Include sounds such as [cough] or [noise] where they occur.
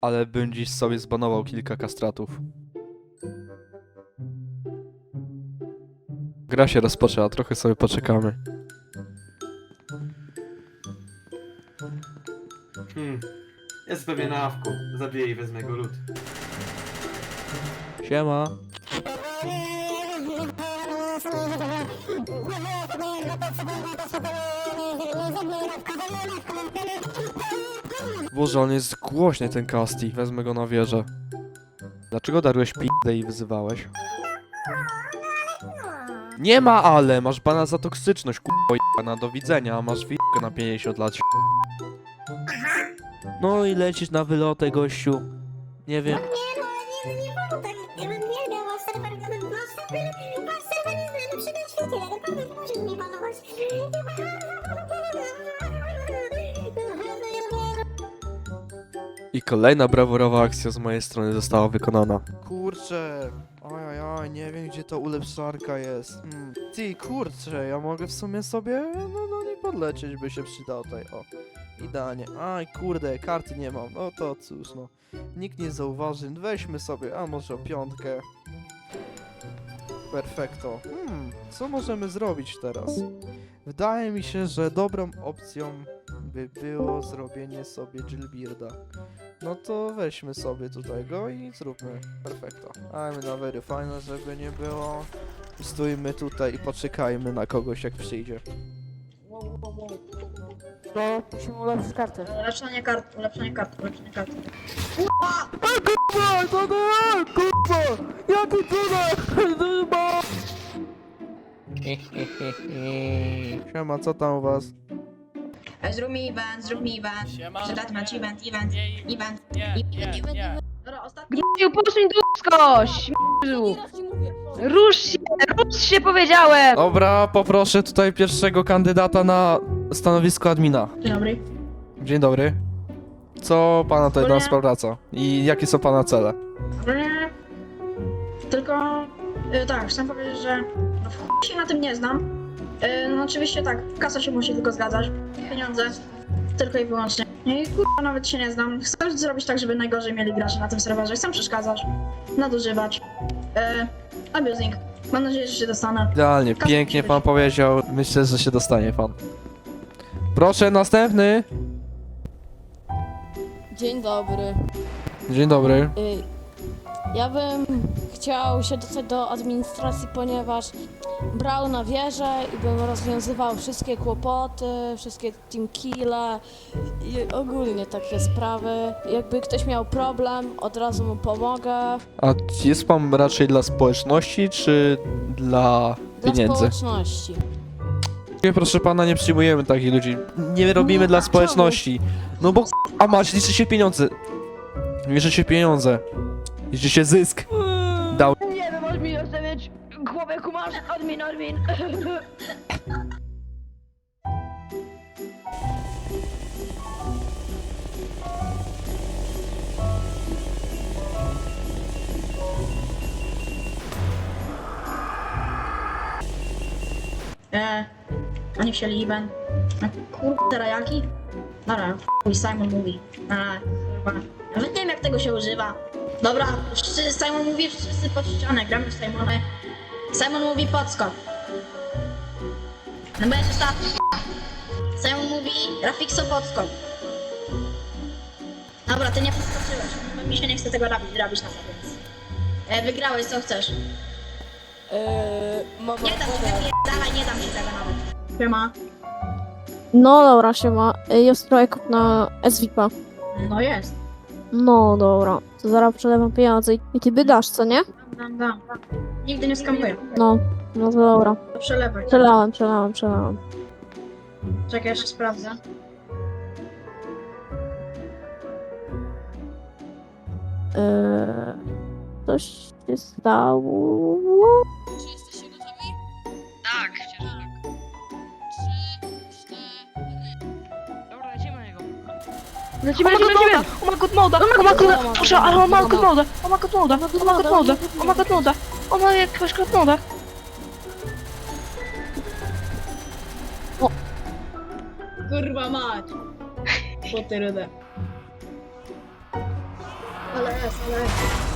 Ale bym dziś sobie zbanował kilka kastratów. Gra się rozpoczęła, trochę sobie poczekamy. Hmm. Jest pewnie na awku. Zabiję i wezmę go lód. Siema. Boże, on jest głośny ten Casti. Wezmę go na wieżę. Dlaczego darłeś p***ę i wyzywałeś? Nie ma ale, masz bana za toksyczność, k***a do widzenia, masz w***ę na 50 lat. No i lecisz na wylotę, gościu. Nie wiem. Nie no, nie, nie banować. I kolejna brawurowa akcja z mojej strony została wykonana. Kurczę, ojojoj, nie wiem gdzie to ulepszarka jest. Hmm. Ty, kurczę, ja mogę w sumie sobie, no, no nie podlecieć by się przydał tutaj, o. Idealnie. Aj, kurde, karty nie mam, no to cóż, no. Nikt nie zauważy, weźmy sobie, a może o piątkę. Perfekto. Hmm, co możemy zrobić teraz? Wydaje mi się, że dobrą opcją by było zrobienie sobie Jillbearda. No to weźmy sobie tutaj go i zróbmy. Perfekto. Dajmy na very fajne, żeby nie było. Stójmy tutaj i poczekajmy na kogoś jak przyjdzie. No, musimy ulepszyć kartę. Ulepszanie kart, ulepszanie kart, ulepszanie kart. Kurwa, to nie, kurwa! Jaki cudek! Siema, co tam u was? Zrób mi event, zrób mi event. Siema. Event, event, event, Nie, event. nie, nie, nie. Dobra, ostatni. Gnieździu, puszczaj dupsko! Śmieciu! Rusz się, rusz się powiedziałem! Dobra, poproszę tutaj pierwszego kandydata na stanowisko admina. Dzień dobry. Dzień dobry. Co pana tutaj Ogólnie- nas współpraca? I jakie są pana cele? Ogólnie... Tylko... Y, tak, chcę powiedzieć, że... No w chuj się na tym nie znam. Y, no oczywiście tak, kasa się musi tylko zgadzać. Pieniądze. Tylko i wyłącznie. I kurwa nawet się nie znam. Chcę zrobić tak, żeby najgorzej mieli gracze na tym serwerze. Chcę przeszkadzać. Nadużywać. Y, abusing. Mam nadzieję, że się dostanę. Idealnie, Kasa pięknie musi pan powiedział. Myślę, że się dostanie pan. Proszę, następny. Dzień dobry. Dzień dobry. Y, Ja bym chciał się dostać do administracji, ponieważ brał na wieżę i bym rozwiązywał wszystkie kłopoty, wszystkie team kille i ogólnie takie sprawy. Jakby ktoś miał problem, od razu mu pomogę. A jest pan raczej dla społeczności, czy dla Dla pieniędzy? społeczności. Nie, proszę pana, nie przyjmujemy takich ludzi. Nie robimy No, dla a społeczności. No bo a mać, liczy się pieniądze. Liczy się pieniądze. Liczy się zysk. Dał. Nie wiem, admin, chcę mieć głowę kumasz, admin, admin. Eee, [laughs] oni event. A kurde, rajaki? Dobra, chuj, Simon mówi. Kurwa. Nawet nie wiem jak tego się używa. Dobra, Simon mówi, wszyscy pod ścianę, gramy w Simona. Simon mówi podskok. No bo ja się ostatni. Simon mówi, Rafikso podskok. Dobra, ty nie podskoczyłeś. Mi się nie chce tego robić, robić na to, więc... E, wygrałeś, co chcesz. Yy, mam Nie dam ci nie dam ci. Siema. No dobra, siema. Jest projekt na SVP. No jest. No dobra, to zaraz przelewam pieniądze i- i ty by dasz, co nie? Dam, dam. Nigdy nie skamuję. No, no to dobra. To przelewaj. Przelałem, przelałem, przelałem. Czekaj, jeszcze sprawdzę. Eee, coś się stało. Czy jesteście gotowi? Tak. Lecimy, lecimy, lecimy! O ma god moda! O ma god Proszę, ale on ma god moda! O ma god moda! O ma god moda! O ma god moda! O ma jakąś god moda! Kurwa mać. Po ty rudę. jest, ale